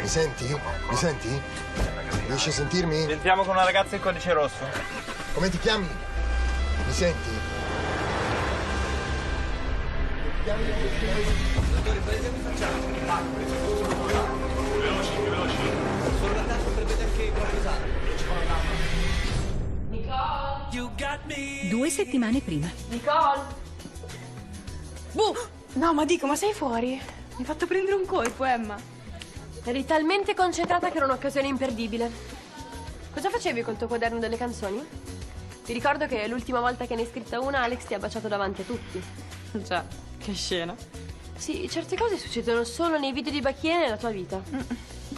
Mi senti? Mi senti? Riesci a sentirmi? Entriamo con una ragazza in codice rosso. Come ti chiami? Mi senti? Due settimane prima. Nicole! Buh! No, ma dico, ma sei fuori? Mi hai fatto prendere un colpo, Emma. Eri talmente concentrata che era un'occasione imperdibile. Cosa facevi col tuo quaderno delle canzoni? Ti ricordo che l'ultima volta che ne hai scritta una, Alex ti ha baciato davanti a tutti. Già, che scena. Sì, certe cose succedono solo nei video di Bacchie e nella tua vita.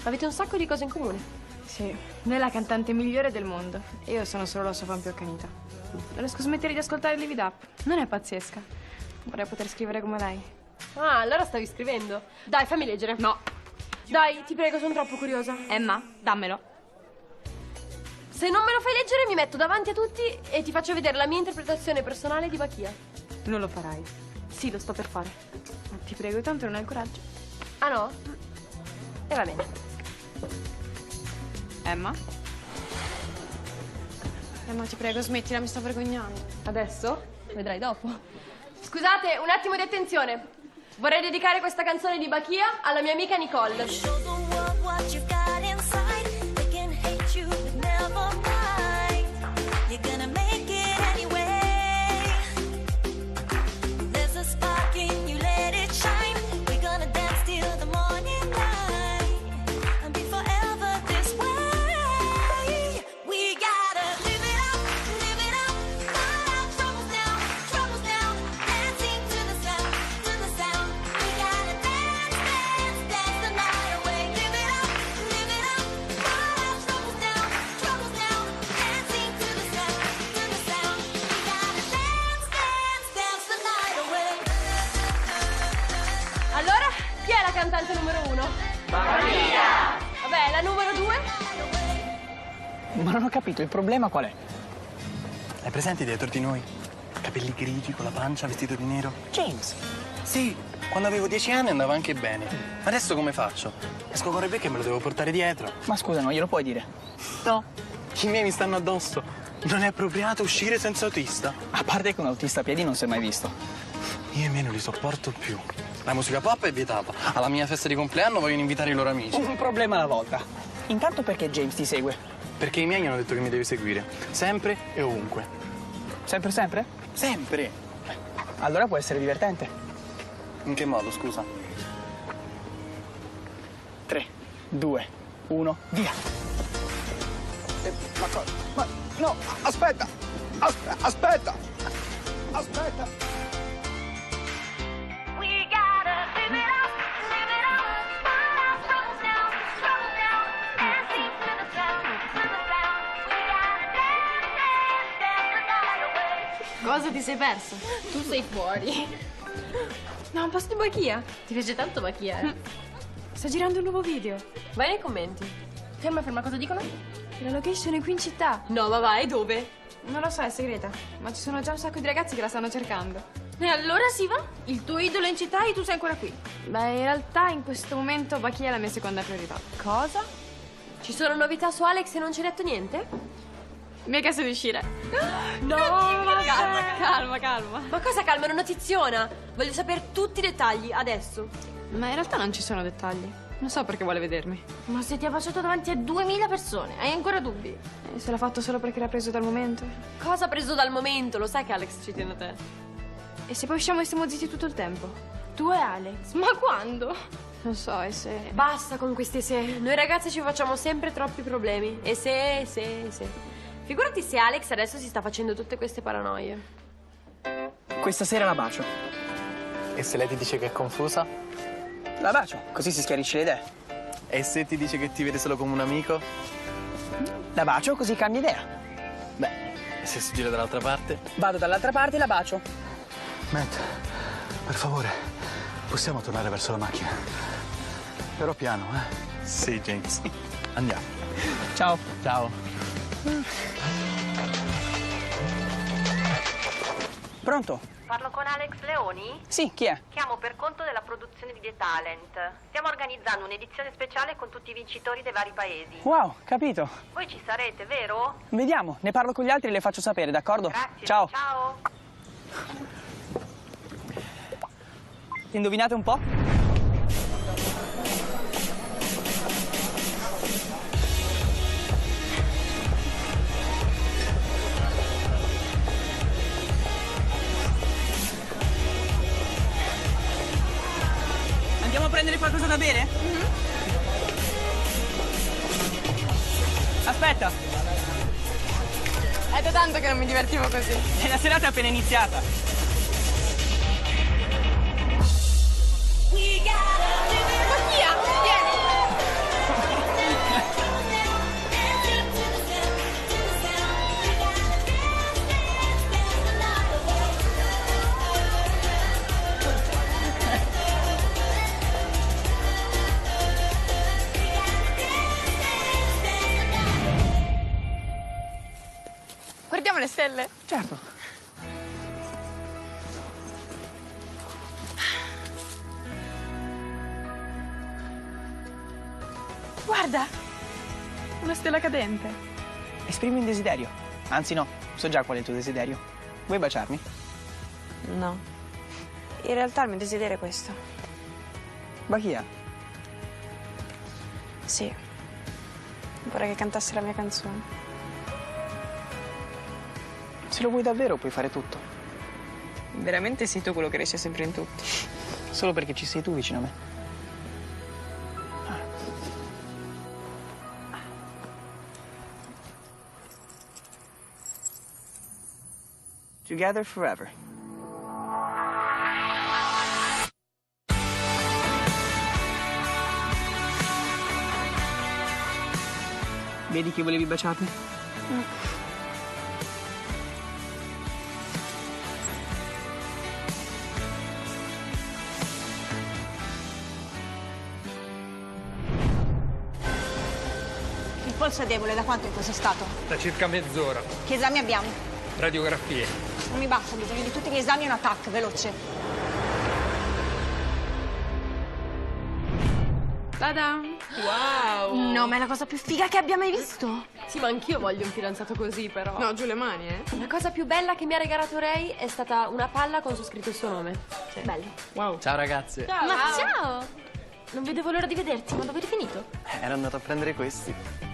Avete un sacco di cose in comune. Sì, lei è la cantante migliore del mondo. E io sono solo la sua fan più accanita. Non riesco a smettere di ascoltare Live It Up. Non è pazzesca. Vorrei poter scrivere come lei. Ah, allora stavi scrivendo. Dai, fammi leggere. No. Dai, ti prego, sono troppo curiosa. Emma, dammelo. Se non me lo fai leggere, mi metto davanti a tutti e ti faccio vedere la mia interpretazione personale di Bachia. Non lo farai. Sì, lo sto per fare. Ma ti prego, tanto non hai il coraggio. Ah no? E va bene. Emma? Emma, ti prego, smettila, mi sto vergognando. Adesso? Vedrai dopo. Scusate, un attimo di attenzione. Vorrei dedicare questa canzone di Bachia alla mia amica Nicole. Cantante numero uno? Bachia! Vabbè, la numero due? Ma non ho capito, il problema qual è? Hai presenti dietro di noi? Capelli grigi, con la pancia, vestito di nero? James! Sì, quando avevo dieci anni andava anche bene. Adesso come faccio? Esco con Rebecca e me lo devo portare dietro. Ma scusa, non glielo puoi dire? No, i miei mi stanno addosso. Non è appropriato uscire senza autista. A parte che un autista a piedi non si è mai visto. Io e me non li sopporto più. La musica pop è vietata. Alla mia festa di compleanno vogliono invitare i loro amici. Un problema alla volta. Intanto perché James ti segue? Perché i miei hanno detto che mi devi seguire. Sempre e ovunque. Sempre, sempre? Sempre! Allora può essere divertente. In che modo, scusa? 3, 2, 1, via! Eh, ma cosa? Ma no, aspetta! Aspe- aspetta! Aspetta! Cosa ti sei perso? Tu sei fuori. No, un posto di Bachia. Ti piace tanto Bachia, eh? Sta girando un nuovo video. Vai nei commenti. Ferma, ferma, cosa dicono? La location è qui in città. No, ma vai, dove? Non lo so, è segreta. Ma ci sono già un sacco di ragazzi che la stanno cercando. E allora si va? Il tuo idolo è in città e tu sei ancora qui. Beh, in realtà in questo momento Bachia è la mia seconda priorità. Cosa? Ci sono novità su Alex e non ci hai detto niente? Mi ha chiesto di uscire. No, calma, calma, calma. Ma cosa calma, è una notiziona. Voglio sapere tutti i dettagli, adesso. Ma in realtà non ci sono dettagli. Non so perché vuole vedermi. Ma se ti ha baciato davanti a 2000 persone, hai ancora dubbi? E se l'ha fatto solo perché l'ha preso dal momento? Cosa preso dal momento? Lo sai che Alex ci tiene a te. E se poi usciamo e stiamo zitti tutto il tempo? Tu e Alex? Ma quando? Non so, e se... Basta con questi se. Noi ragazzi ci facciamo sempre troppi problemi. E se, se, se. Figurati se Alex adesso si sta facendo tutte queste paranoie. Questa sera la bacio. E se lei ti dice che è confusa? La bacio, così si schiarisce le idee. E se ti dice che ti vede solo come un amico? La bacio, così cambia idea. Beh, e se si gira dall'altra parte? Vado dall'altra parte e la bacio. Matt, per favore, possiamo tornare verso la macchina? Però piano, eh? Sì, James. Andiamo. Ciao. Ciao. Pronto? Parlo con Alex Leoni? Sì, chi è? Chiamo per conto della produzione di The Talent. Stiamo organizzando un'edizione speciale con tutti i vincitori dei vari paesi. Wow, capito. Voi ci sarete, vero? Vediamo, ne parlo con gli altri e le faccio sapere, d'accordo? Grazie. Ciao. Ciao. Indovinate un po'? Prendere qualcosa da bere? Aspetta, È da tanto che non mi divertivo così. la serata è appena iniziata. Guardiamo le stelle. Certo. Guarda! Una stella cadente. Esprimi un desiderio. Anzi no, so già qual è il tuo desiderio. Vuoi baciarmi? No. In realtà il mio desiderio è questo. Bahia. Sì. Vorrei che cantassi la mia canzone. Se lo vuoi davvero puoi fare tutto. Veramente sei tu quello che riesce sempre in tutto. Solo perché ci sei tu vicino a me. Together forever. Vedi che volevi baciarmi? Il polso è debole, da quanto in questo stato? Da circa mezz'ora. Che esami abbiamo? Radiografie. Non mi basta, ho bisogno di tutti gli esami e un attacco, veloce. Ta-da! Wow! No, ma è la cosa più figa che abbia mai visto. Sì, ma anch'io voglio un fidanzato così, però. No, giù le mani, eh. La cosa più bella che mi ha regalato Ray è stata una palla con su scritto il suo nome. Bello. Wow. Ciao ragazze. Ma ciao! Non vedevo l'ora di vederti, ma dove eri finito? Eh, Ero andato a prendere questi.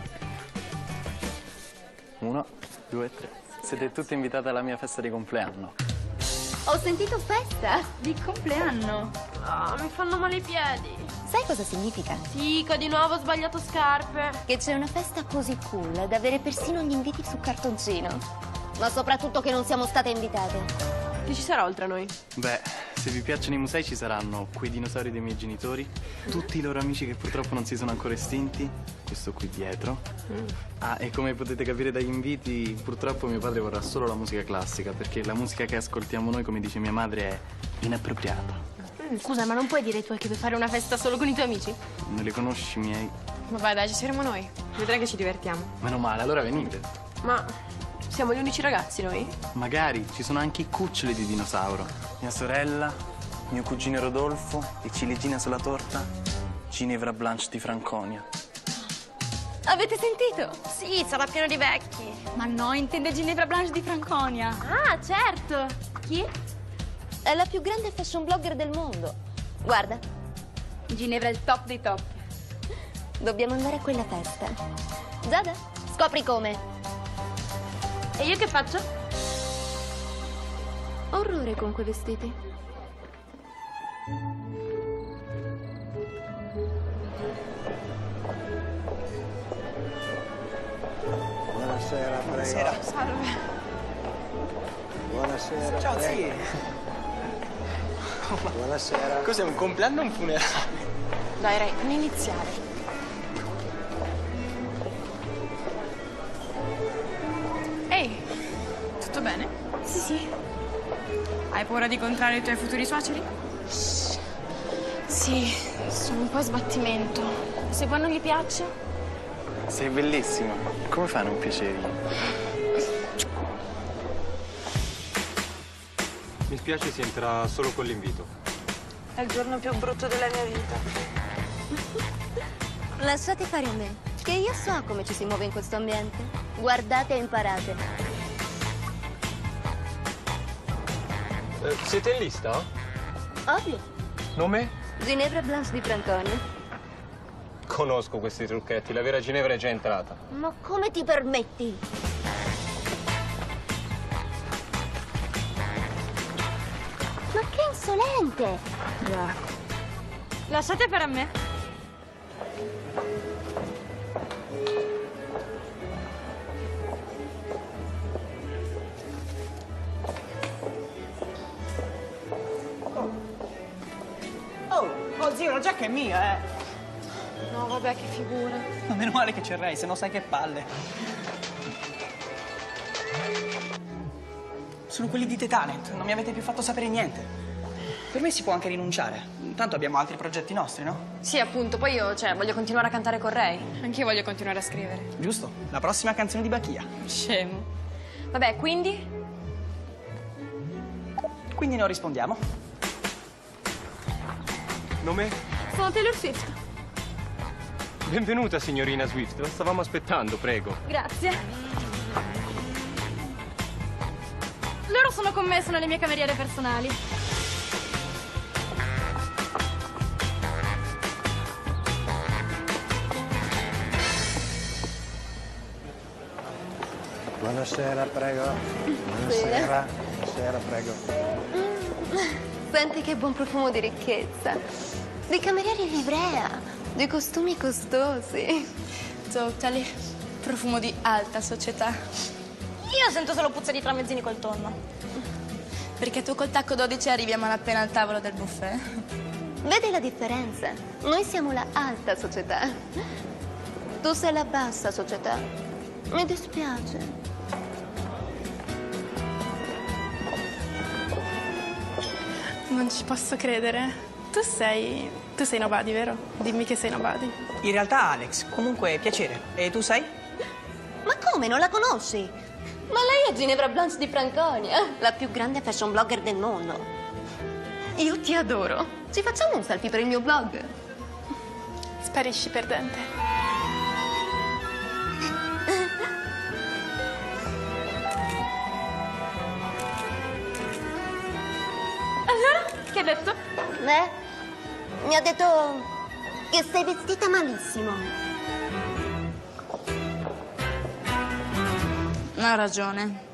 Uno, due, tre. Siete tutti invitate alla mia festa di compleanno. Ho sentito festa di compleanno. Ah, mi fanno male i piedi. Sai cosa significa? Sì, che di nuovo ho sbagliato scarpe. Che c'è una festa così cool da avere persino gli inviti su cartoncino. Ma soprattutto che non siamo state invitate. Chi ci sarà oltre a noi? Beh, se vi piacciono i musei ci saranno quei dinosauri dei miei genitori, tutti i loro amici che purtroppo non si sono ancora estinti, questo qui dietro. Ah, e come potete capire dagli inviti, purtroppo mio padre vorrà solo la musica classica, perché la musica che ascoltiamo noi, come dice mia madre, è inappropriata. Mm, Scusa, ma non puoi dire tuoi che vuoi fare una festa solo con i tuoi amici? Non li conosci i miei? Ma vai, dai, ci saremo noi. Vedrai che ci divertiamo. Meno male, allora venite. Ma siamo gli unici ragazzi noi? Magari ci sono anche i cuccioli di dinosauro. Mia sorella, mio cugino Rodolfo, e ciliegina sulla torta, Ginevra Blanche di Franconia. Avete sentito? Sì, sarà pieno di vecchi. Ma no, intende Ginevra Blanche di Franconia. Ah, certo. Chi? È la più grande fashion blogger del mondo. Guarda, Ginevra è il top dei top. dobbiamo andare a quella festa. Zada, scopri come. E io che faccio? Orrore con quei vestiti. Buonasera, prego. Salve. Buonasera. Ciao, prego. zii. Buonasera. Cos'è un compleanno o un funerale? Dai, Ray, non iniziare. Hai paura di incontrare i tuoi futuri suoceri? Sì, sono un po' a sbattimento. Se poi non gli piace? Sei bellissima. Come fai a non piacergli? Mi spiace, si entra solo con l'invito. È il giorno più brutto della mia vita. Lasciate fare a me, che io so come ci si muove in questo ambiente. Guardate e imparate. Eh, siete in lista? Ovvio. Nome? Ginevra Blanche di Franconia. Conosco questi trucchetti, la vera Ginevra è già entrata. Ma come ti permetti? Ma che insolente! Lasciate per a me. Zio, la giacca è mia, eh. No, vabbè, che figura. Ma meno male che c'è Ray, se no sai che palle. Sono quelli di The Talent, non mi avete più fatto sapere niente. Per me si può anche rinunciare. Tanto abbiamo altri progetti nostri, no? Sì, appunto, poi io, cioè, voglio continuare a cantare con Ray. Anch'io voglio continuare a scrivere. Giusto? La prossima canzone di Bachia. Scemo. Vabbè, quindi? Quindi non rispondiamo. Nome? Sono Taylor Swift. Benvenuta, signorina Swift. La stavamo aspettando, prego. Grazie. Loro sono con me, sono le mie cameriere personali. Buonasera, prego. Buonasera. Buonasera, prego. Senti che buon profumo di ricchezza. Di camerieri in livrea. Di costumi costosi. Totally. Profumo di alta società. Io sento solo puzza di tramezzini col tonno. Perché tu col tacco 12 arrivi a malapena al tavolo del buffet. Vedi la differenza? Noi siamo la alta società. Tu sei la bassa società. Mi dispiace. Non ci posso credere. Tu sei. Tu sei Nobody, vero? Dimmi che sei Nobody. In realtà Alex, comunque piacere. E tu sei? Ma come? Non la conosci? Ma lei è Ginevra Blanche di Franconia, la più grande fashion blogger del mondo. Io ti adoro. Ci facciamo un selfie per il mio blog? Sparisci perdente. Allora, che ha detto? Beh, mi ha detto che sei vestita malissimo. Ha ragione.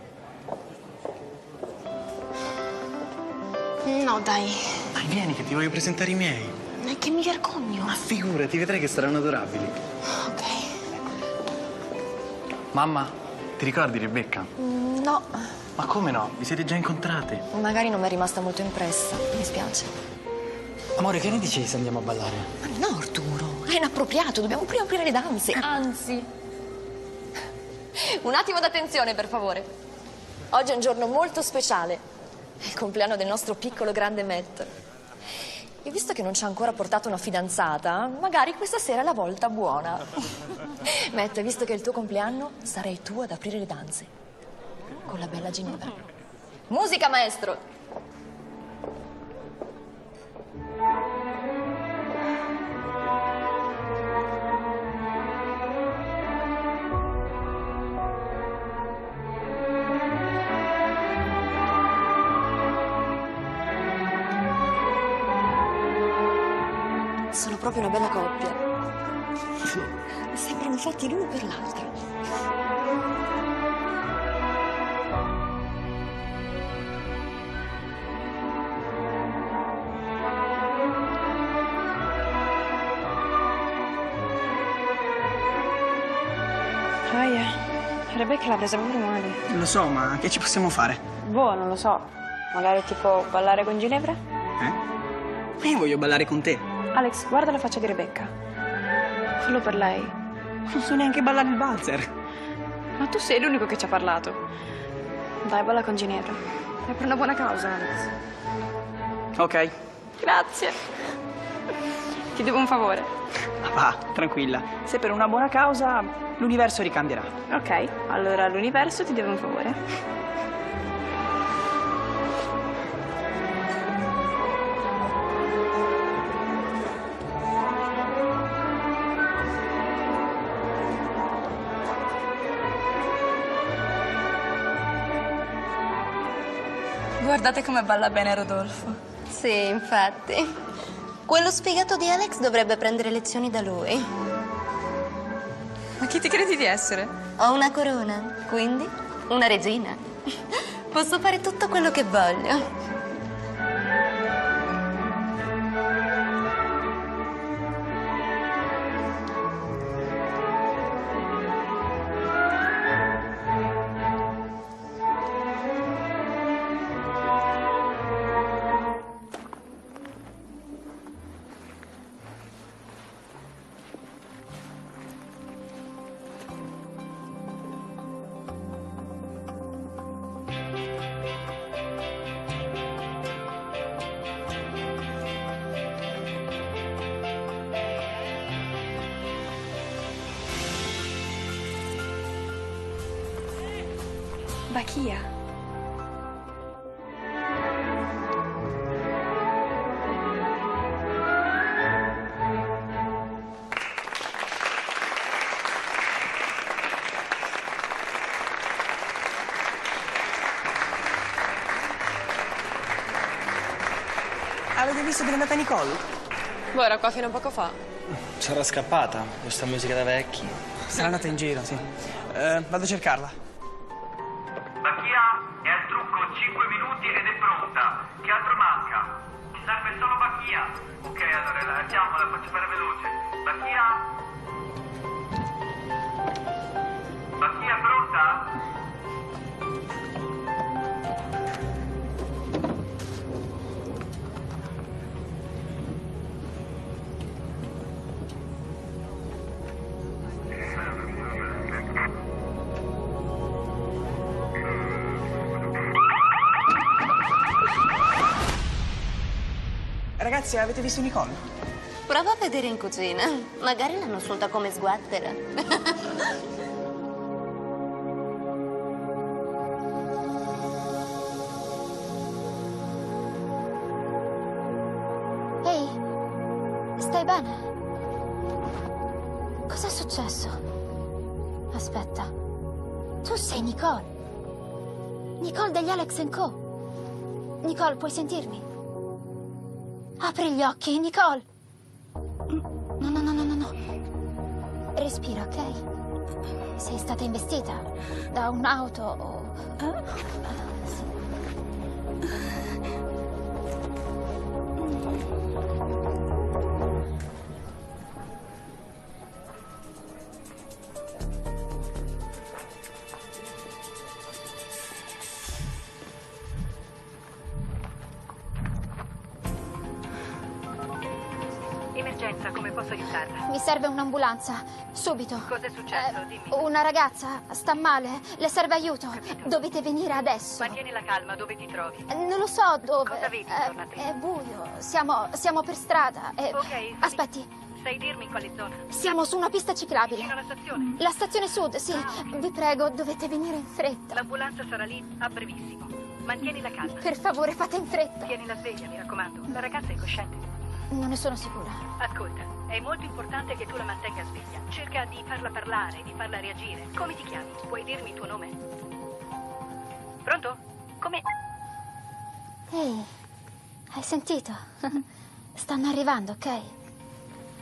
No, dai. Dai, vieni che ti voglio presentare i miei. È che mi vergogno. Ma figurati, vedrai che saranno adorabili. Ok. Mamma, ti ricordi Rebecca? Mm, No, Ma come no? Vi siete già incontrate? magari non mi è rimasta molto impressa. Mi spiace. Amore, che ne dici se andiamo a ballare? Ma no, Arturo, è inappropriato. Dobbiamo prima aprire le danze. Anzi. Un attimo d'attenzione, per favore. Oggi è un giorno molto speciale. È il compleanno del nostro piccolo grande Matt. E visto che non ci ha ancora portato una fidanzata, magari questa sera è la volta buona. Matt, visto che è il tuo compleanno, sarei tu ad aprire le danze. Con la bella Ginevra. Musica, maestro! Sono proprio una bella coppia. Sembrano fatti l'uno per l'altro. Aia, Rebecca l'ha presa proprio male. Lo so, ma che ci possiamo fare? Boh, non lo so. Magari tipo ballare con Ginevra? Eh? Io voglio ballare con te. Alex, guarda la faccia di Rebecca. Fallo per lei. Non so neanche ballare il valzer. Ma tu sei l'unico che ci ha parlato. Dai, balla con Ginevra. È per una buona causa, Alex. Ok. Grazie. Ti devo un favore. Ma va, tranquilla. Se per una buona causa l'universo ricambierà. Ok, allora l'universo ti deve un favore. Guardate come balla bene Rodolfo. Sì, infatti. Quello sfigato di Alex dovrebbe prendere lezioni da lui. Ma chi ti credi di essere? Ho una corona, quindi una regina. Posso fare tutto quello che voglio. Bachia. Avete visto dove è andata Nicole? Boh, era qua fino a poco fa. Sarà scappata, questa musica da vecchi. Sarà andata in giro, sì. Eh, vado a cercarla. Che altro manca? Ci serve solo Bacchia. Ok, allora la chiamo, la faccio fare veloce. Bacchia Ragazzi, avete visto Nicole? Prova a vedere in cucina. Magari l'hanno assunta come sguattera. Ehi, stai bene? Cos'è successo? Aspetta. Tu sei Nicole. Nicole degli Alex Co. Nicole, puoi sentirmi? Apri gli occhi, Nicole. No, no, no, no, no, no. Respira, ok? Sei stata investita da un'auto o... Emergenza, aiutarla? Mi serve un'ambulanza, subito. Cos'è successo? Eh, Dimmi. Una ragazza sta male, le serve aiuto. Dovete venire adesso. Mantieni la calma, dove ti trovi? Eh, Non lo so dove. Cosa vedi Eh? È buio. Siamo, siamo per strada. e- Ok, Aspetti, Sai dirmi in quale zona? siamo su una pista ciclabile. Vicino alla stazione? La stazione sud, sì. Vi prego, dovete venire in fretta. L'ambulanza sarà lì a brevissimo. Mantieni la calma. Per favore, fate in fretta. Tieni la sveglia, mi raccomando. La ragazza è cosciente. Non ne sono sicura. Ascolta, è molto importante che tu la mantenga sveglia. Cerca di farla parlare, di farla reagire. Come ti chiami? Puoi dirmi il tuo nome? Pronto? Come? Ehi, hai sentito? Stanno arrivando, ok?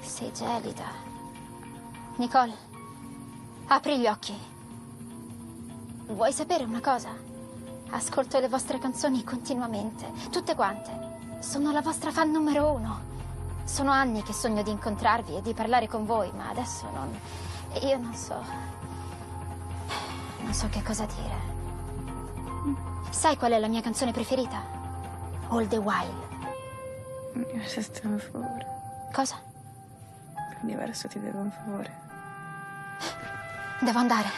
Sei gelida. Nicole, apri gli occhi. Vuoi sapere una cosa? Ascolto le vostre canzoni continuamente, tutte quante. Sono la vostra fan numero uno. Sono anni che sogno di incontrarvi e di parlare con voi, ma adesso non... Io non so... Non so che cosa dire. Sai qual è la mia canzone preferita? All the While. L'universo ti deve un favore. Cosa? L'universo ti deve un favore. Devo andare,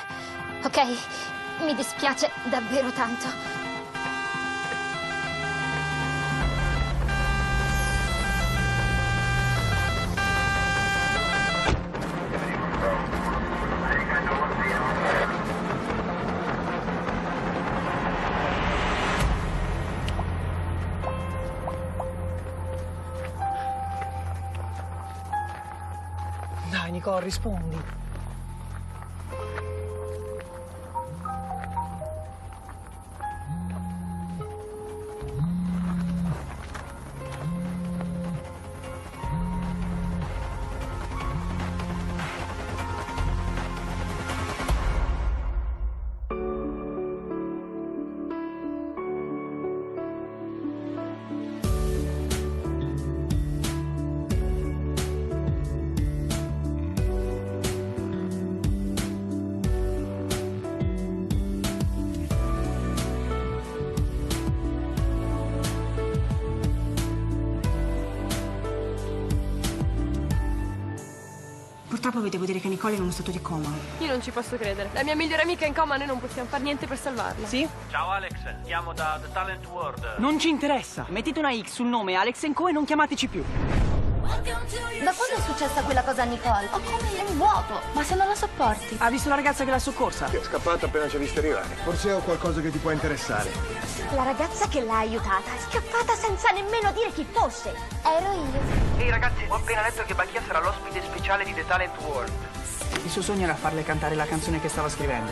ok? Mi dispiace davvero tanto. Rispondi. Purtroppo vi devo dire che Nicole è in uno stato di coma. Io non ci posso credere. La mia migliore amica è in coma, noi non possiamo fare niente per salvarla. Sì? Ciao Alex, chiamo da The Talent World. Non ci interessa. Mettete una X sul nome Alex Co e non chiamateci più. Da quando è successa quella cosa a Nicole? Ho come un vuoto. Ma se non la sopporti? Ha visto la ragazza che l'ha soccorsa? È scappata appena ci ha visto arrivare. Forse ho qualcosa che ti può interessare. La ragazza che l'ha aiutata è scappata senza nemmeno dire chi fosse. Ero io. Ehi ragazzi, ho appena letto che Bachia sarà l'ospite speciale di The Talent World. Il suo sogno era farle cantare la canzone che stava scrivendo.